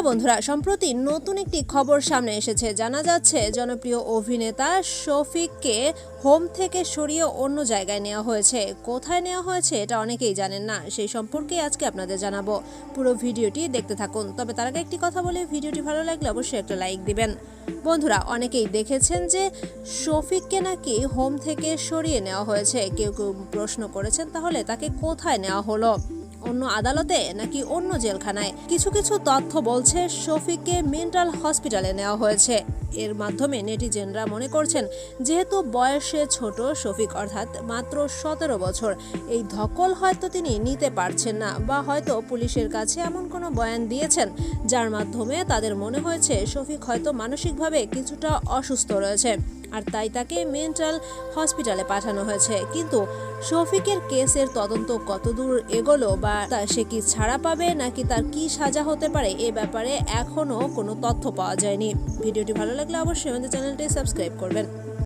Hello বন্ধুরা, সম্প্রতি নতুন একটি খবর সামনে এসেছে। জানা যাচ্ছে, জনপ্রিয় অভিনেতা শফিককে হোম থেকে সরিয়ে অন্য জায়গায় নেওয়া হয়েছে। কোথায় নেওয়া হয়েছে এটা অনেকেই জানেন না, সেই সম্পর্কে আজকে আপনাদের জানাব। পুরো ভিডিওটি দেখতে থাকুন। তবে তার আগে একটি কথা বলে, ভিডিওটি ভালো লাগলে অবশ্যই একটা লাইক দিবেন। বন্ধুরা, অনেকেই দেখেছেন যে শফিককে নাকি হোম থেকে সরিয়ে নেওয়া হয়েছে। কেউ কেউ প্রশ্ন করেছেন, তাহলে তাকে কোথায় নেওয়া হলো? অন্য আদালতে নাকি অন্য জেলখানায়? কিছু কিছু তথ্য বলছে শফিককে মেন্টাল হসপিটালে নেওয়া হয়েছে। এর মাধ্যমে নেটিজেনরা মনে করছেন, যেহেতু বয়সে ছোট শফিক, অর্থাৎ মাত্র সতেরো বছর, এই ধকল হয়তো তিনি নিতে পারছেন না বা হয়তো পুলিশের কাছে এমন কোনো বয়ান দিয়েছেন, যার মাধ্যমে তাদের মনে হয়েছে শফিক হয়তো মানসিকভাবে কিছুটা অসুস্থ রয়েছে। আর তাই তাকে মেন্টাল হসপিটালে পাঠানো হয়েছে। কিন্তু শফিকের কেসের তদন্ত কতদূর এগোলো বা সে কি ছাড়া পাবে, নাকি তার কি সাজা হতে পারে, এ ব্যাপারে এখনও কোনো তথ্য পাওয়া যায়নি। ভিডিওটি ভালো লাগলে অবশ্যই আমাদের চ্যানেলটি সাবস্ক্রাইব করবেন।